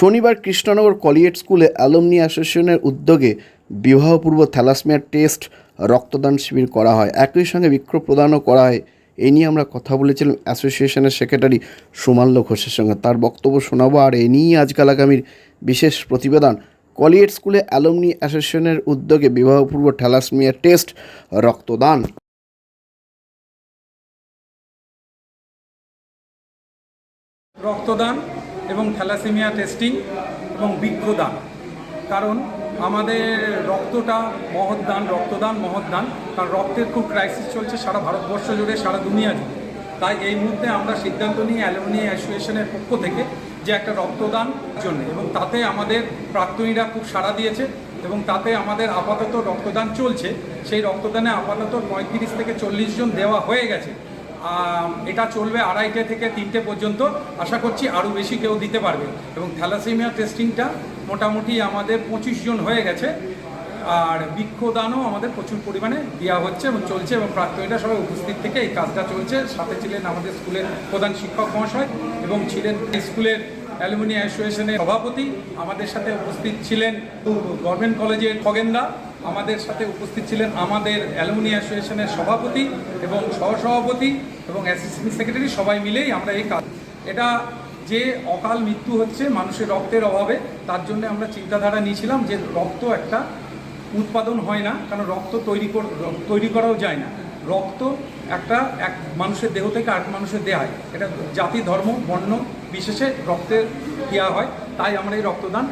শনিবার কৃষ্ণনগর কলিয়েট স্কুলে অ্যালুমনি অ্যাসোসিয়েশনের উদ্যোগে বিবাহপূর্ব থ্যালাসমিয়া টেস্ট রক্তদান শিবির করা হয়। একই সঙ্গে বিক্ষোভ প্রদানও করা হয়। এই নিয়ে আমরা কথা বলেছিলাম অ্যাসোসিয়েশনের সেক্রেটারি সুমাল্য ঘোষের সঙ্গে। তার বক্তব্য শোনাবো আর এ নিয়েই আজকাল আগামীর বিশেষ প্রতিবেদন। কলিয়েট স্কুলে অ্যালুমনি অ্যাসোসিয়েশনের উদ্যোগে বিবাহপূর্ব থ্যালাসমিয়া টেস্ট রক্তদান। রক্তদান এবং থ্যালাসেমিয়া টেস্টিং এবং বৃক্ষদান কারণ আমাদের রক্তটা মহৎদান রক্তদান মহৎদান কারণ রক্তের খুব ক্রাইসিস চলছে সারা ভারতবর্ষ জুড়ে, সারা দুনিয়া জুড়ে। তাই এই মুহূর্তে আমরা সিদ্ধান্ত নিই অ্যালুমিনি অ্যাসোসিয়েশনের পক্ষ থেকে যে একটা রক্তদান জন্য। এবং তাতে আমাদের প্রাক্তনীরা খুব সাড়া দিয়েছে এবং তাতে আমাদের আপাতত রক্তদান চলছে। সেই রক্তদানে আপাতত পঁয়ত্রিশ থেকে চল্লিশ জন দেওয়া হয়ে গেছে। এটা চলবে আড়াইটে থেকে তিনটে পর্যন্ত। আশা করছি আরও বেশি কেউ দিতে পারবে। এবং থ্যালাসেমিয়া টেস্টিংটা মোটামুটি আমাদের পঁচিশ জন হয়ে গেছে। আর বৃক্ষদানও আমাদের প্রচুর পরিমাণে দেওয়া হচ্ছে এবং চলছে এবং প্রাক্তনীরা সবাই উপস্থিত থেকে এই কাজটা চলছে। সাথে ছিলেন আমাদের স্কুলের প্রধান শিক্ষক মহাশয় এবং ছিলেন স্কুলের অ্যালুমিনি অ্যাসোসিয়েশনের সভাপতি। আমাদের সাথে উপস্থিত ছিলেন গভর্নমেন্ট কলেজের খগেন্দা। আমাদের সাথে উপস্থিত ছিলেন আমাদের অ্যালুমিনি অ্যাসোসিয়েশনের সভাপতি এবং সহসভাপতি এবং অ্যাসিস্ট্যান্ট সেক্রেটারি, সবাই মিলেই আমরা এই কাজ এটা যে অকাল মৃত্যু হচ্ছে মানুষের রক্তের অভাবে, তার জন্য আমরা চিন্তাধারা নিয়েছিলাম যে রক্ত একটা উৎপাদন হয় না, কারণ রক্ত তৈরি তৈরি করাও যায় না। রক্ত একটা এক মানুষের দেহ থেকে আরেক মানুষের দেহ হয় এটা জাতি, ধর্ম, বর্ণ বিশেষে রক্তের দেওয়া হয়, তাই আমরা এই রক্তদান